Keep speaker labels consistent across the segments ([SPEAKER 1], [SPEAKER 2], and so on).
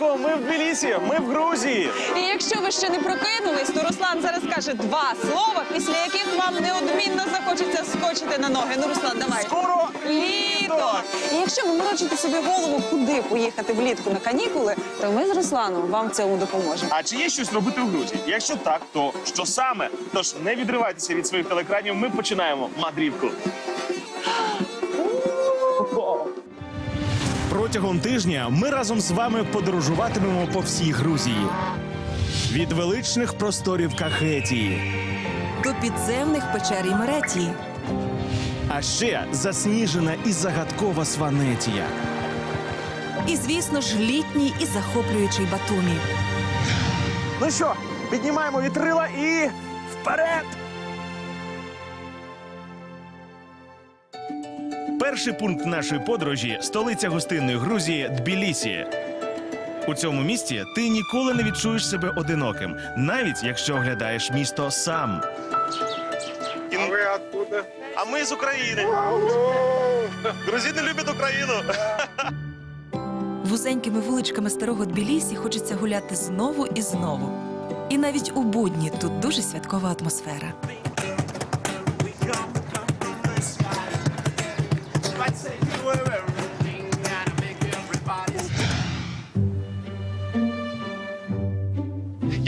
[SPEAKER 1] ранку. Ми в Тбілісі, ми в Грузії.
[SPEAKER 2] І якщо ви ще не прокинулись, то Руслан зараз каже два слова, після яких вам неодмінно захочеться скочити на ноги. Ну, Руслан, давай.
[SPEAKER 1] Скоро
[SPEAKER 2] Літо! І якщо ви морочите собі голову, куди поїхати влітку на канікули, то ми з Русланом вам в цьому допоможемо.
[SPEAKER 1] А чи є щось робити в Грузії? Якщо так, то що саме? Тож не відривайтеся від своїх телекранів. Ми починаємо мандрівку. Протягом тижня ми разом з вами подорожуватимемо по всій Грузії. Від величних просторів Кахетії,
[SPEAKER 3] до підземних печер і Меретії.
[SPEAKER 1] а ще засніжена і загадкова Сванетія.
[SPEAKER 3] І, звісно ж, літній і захоплюючий Батумі.
[SPEAKER 1] Ну що, піднімаємо вітрила і вперед! Перший пункт нашої подорожі столиця гостинної Грузії Тбілісі. У цьому місті ти ніколи не відчуєш себе одиноким, навіть якщо оглядаєш місто сам.
[SPEAKER 4] А вы откуда?
[SPEAKER 1] А ми з України. Грузини люблять Україну.
[SPEAKER 3] Вузенькими вуличками старого Тбілісі хочеться гуляти знову і знову. І навіть у будні тут дуже святкова атмосфера.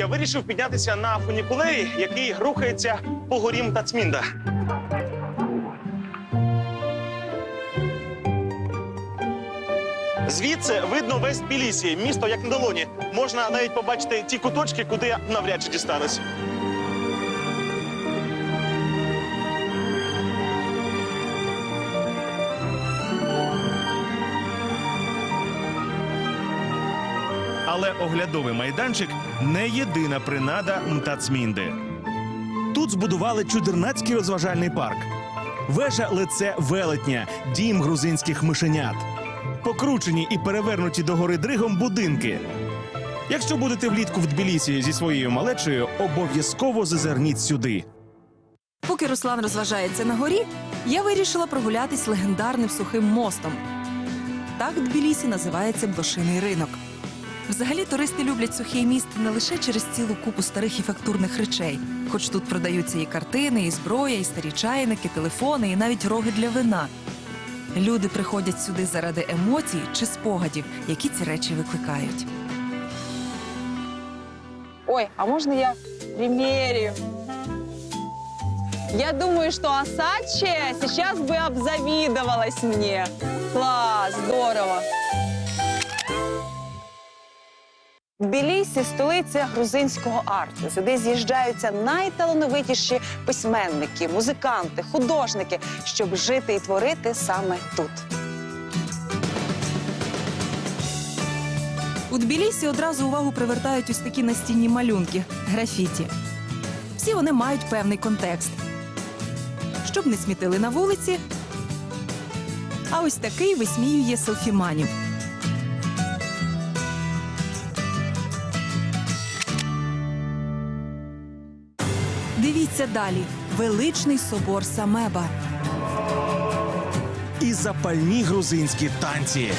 [SPEAKER 1] Я вирішив піднятися на фунікулері, який рухається по горім Тацмінда. Звідси видно весь Тбілісі, місто як на долоні. Можна навіть побачити ті куточки, куди я навряд чи дістанусь. Але оглядовий майданчик не єдина принада Мтацмінди. Тут збудували чудернацький розважальний парк. Вежа лице велетня, дім грузинських мишенят. Покручені і перевернуті догори дригом будинки. Якщо будете влітку в Тбілісі зі своєю малечею, обов'язково зазирніть сюди.
[SPEAKER 3] Поки Руслан розважається на горі, я вирішила прогулятись легендарним сухим мостом. Так Тбілісі називається блошиний ринок. Взагалі туристи люблять сухий міст не лише через цілу купу старих і фактурних речей, хоч тут продаються і картини, і зброя, і старі чайники, телефони, і навіть роги для вина. Люди приходять сюди заради емоцій чи спогадів, які ці речі викликають.
[SPEAKER 2] Ой, а можно я примерю? Я думаю, что Асаче сейчас бы обзавидовалась мне. Класс, здорово. Тбілісі – столиця грузинського арту. Сюди з'їжджаються найталановитіші письменники, музиканти, художники, щоб жити і творити саме тут.
[SPEAKER 3] У Тбілісі одразу увагу привертають ось такі настінні малюнки графіті. Всі вони мають певний контекст. Щоб не смітили на вулиці. А ось такий висміює селфіманів. Дивіться далі: величний собор Самеба.
[SPEAKER 1] І запальні грузинські танці.